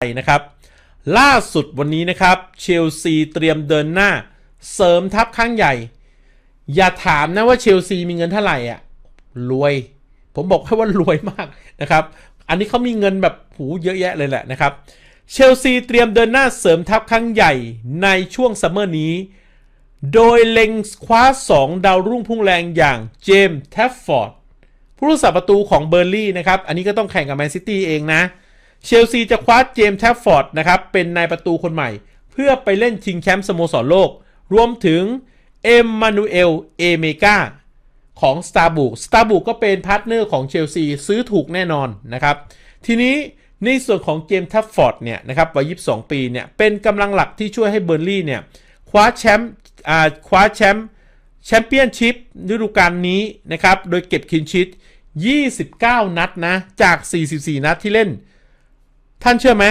นะครับ ล่าสุดวันนี้นะครับเชลซีเตรียมเดินหน้า เสริมทัพข้างใหญ่ อย่าถามนะว่าเชลซีมีเงินเท่าไหร่อะรวย ผมบอกให้ว่ารวยมากนะครับ อันนี้เขามีเงินแบบหูเยอะแยะเลยแหละนะครับเชลซีเตรียมเดินหน้าเสริมทัพครั้งใหญ่ในช่วงซัมเมอร์นี้ โดยเล็งคว้า 2 ดาวรุ่งพุ่งแรงอย่างเจมส์แทฟฟอร์ด ผู้รักษาประตูของเบอร์ลี่นะครับ อันนี้ก็ต้องแข่งกับแมนซิตี้เองนะ เชลซีจะคว้าเจมส์แทฟฟอร์ดนะครับเป็นนายประตูคนใหม่ เพื่อไปเล่นชิงแชมป์สโมสรโลก รวมถึงเอ็มมานูเอลเอเมกาของ s t a r b u c k s t a r b u c k ก็เป็นพาร์ทเนอร์ของเชลซีซื้อถูกแน่นอนนะครับ ทีนี้ในส่วนของเจมส์ทัฟฟอร์ดเนี่ยนะครับวัย 22 ปีเนี่ยเป็นกำลังหลักที่ช่วยให้เบอร์ลี่เนี่ยคว้าแชมป์คว้าแชมป์แชมเปี้ยนชิพฤดูกาลนี้นะครับ โดยเก็บคินชิต 29 นัดนะ จาก 44 นัดที่เล่น ท่านเชื่อไหม